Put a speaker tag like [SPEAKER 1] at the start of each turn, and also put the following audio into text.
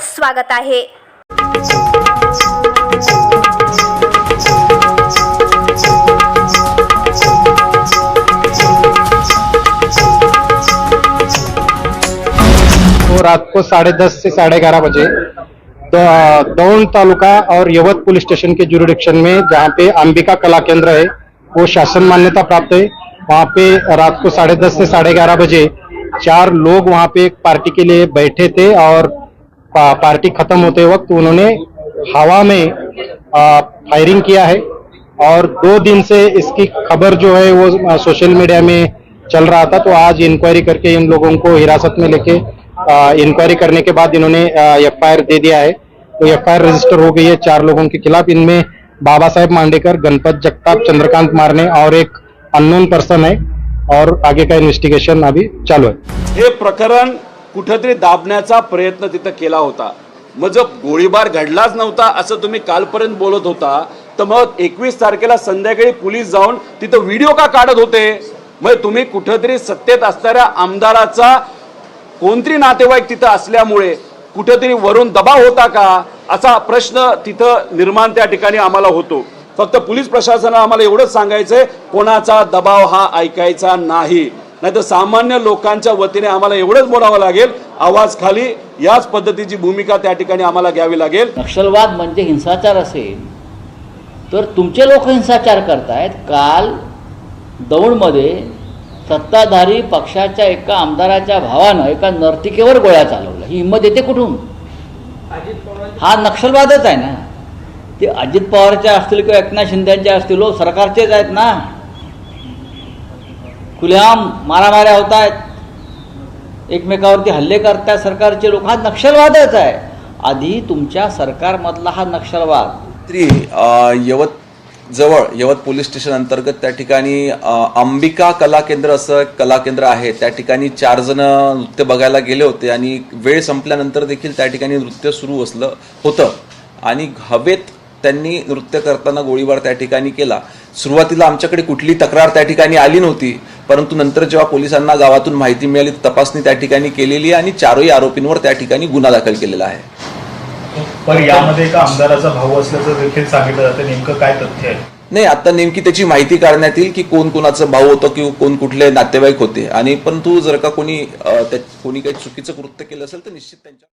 [SPEAKER 1] स्वागत आहे.
[SPEAKER 2] रात को साढ़े दस से साढ़े ग्यारह बजे. द- दौंड तालुका और यवत पुलिस स्टेशन के जुरिडिक्शन में, जहाँ पे अंबिका कला केंद्र है, वो शासन मान्यता प्राप्त है, वहाँ पे रात को साढ़े दस से साढ़े ग्यारह बजे, चार लोग वहाँ पे एक पार्टी के लिए बैठे थे और पार्टी खत्म होते वक्त उन्होंने हवा में फायरिंग किया है और दो दिन से इसकी खबर जो है वो सोशल मीडिया में चल रहा था। तो आज इंक्वायरी करके इन लोगों को हिरासत में लेके इंक्वायरी करने के बाद इन्होंने एफआईआर दे दिया है। तो एफ़ रजिस्टर हो गई है चार लोगों के खिलाफ। इनमें बाबा साहेब मांडेकर, गणपत जगताप, चंद्रकांत मारने और एक अननोन पर्सन है और आगे का इन्वेस्टिगेशन अभी चालू है।
[SPEAKER 3] ये प्रकरण कुठंतरी दाबण्याचा प्रयत्न तिथं केला होता. मग जर गोळीबार घडलाच नव्हता असं तुम्ही कालपर्यंत बोलत होता तर मग एकवीस तारखेला संध्याकाळी पोलीस जाऊन तिथं व्हिडिओ का काढत होते? मग तुम्ही कुठंतरी सत्तेत असणाऱ्या आमदाराचा कोणतरी नातेवाईक तिथं असल्यामुळे कुठंतरी वरून दबाव होता का? असा प्रश्न तिथं निर्माण त्या ठिकाणी आम्हाला होतो. फक्त पोलीस प्रशासनाला आम्हाला एवढंच सांगायचंय कोणाचा दबाव हा ऐकायचा नाही. नाहीतर सामान्य लोकांच्या वतीने आम्हाला एवढंच बोलावं लागेल आवाज खाली याच पद्धतीची भूमिका त्या ठिकाणी आम्हाला घ्यावी लागेल.
[SPEAKER 4] नक्षलवाद म्हणजे हिंसाचार असेल तर तुमचे लोक हिंसाचार करतायत. काल दौंडमध्ये सत्ताधारी पक्षाच्या एका आमदाराच्या भावानं एका नर्तिकेवर गोळ्या चालवल्या. ही हिंमत येते कुठून? हा नक्षलवादच आहे ना. ते अजित पवारच्या असतील किंवा एकनाथ शिंदेच्या असतील लोक सरकारचेच आहेत ना. खुलेआम मारामाऱ्या होत आहेत एकमेकावरती हल्ले करतायत सरकारचे लोक. हा नक्षलवादच आहे. आधी तुमच्या सरकारमधला हा नक्षलवाद.
[SPEAKER 5] रात्री यवत जवळ यवत पोलीस स्टेशन अंतर्गत त्या ठिकाणी अंबिका कला केंद्र असं एक कला केंद्र आहे. त्या ठिकाणी चार जण नृत्य बघायला गेले होते आणि वेळ संपल्यानंतर देखील त्या ठिकाणी नृत्य सुरू असलं होतं. आणि हवेत त्यांनी नृत्य करताना गोळीबार त्या ठिकाणी केला. सुरुवातीला आमच्याकडे कुठली तक्रार त्या ठिकाणी आली नव्हती. परंतु नंतर जेव्हा पोलिसांना गावातून माहिती मिळाली तपासणी त्या ठिकाणी केलेली आहे आणि चारही आरोपींवर त्या ठिकाणी गुन्हा दाखल केलेला आहे.
[SPEAKER 6] पण यामध्ये एका आमदाराचा भाऊ असल्याचं देखील सांगितलं जातं. नेमकं काय तथ्य आहे?
[SPEAKER 5] नाही आता नेमकी त्याची माहिती काढण्यात येईल की कोण कोणाचं भाऊ होतं किंवा कोण कुठले नातेवाईक होते. आणि परंतु जर का कोणी अं, त्या- कोणी काही चुकीचं कृत्य केलं असेल तर निश्चित त्यांच्या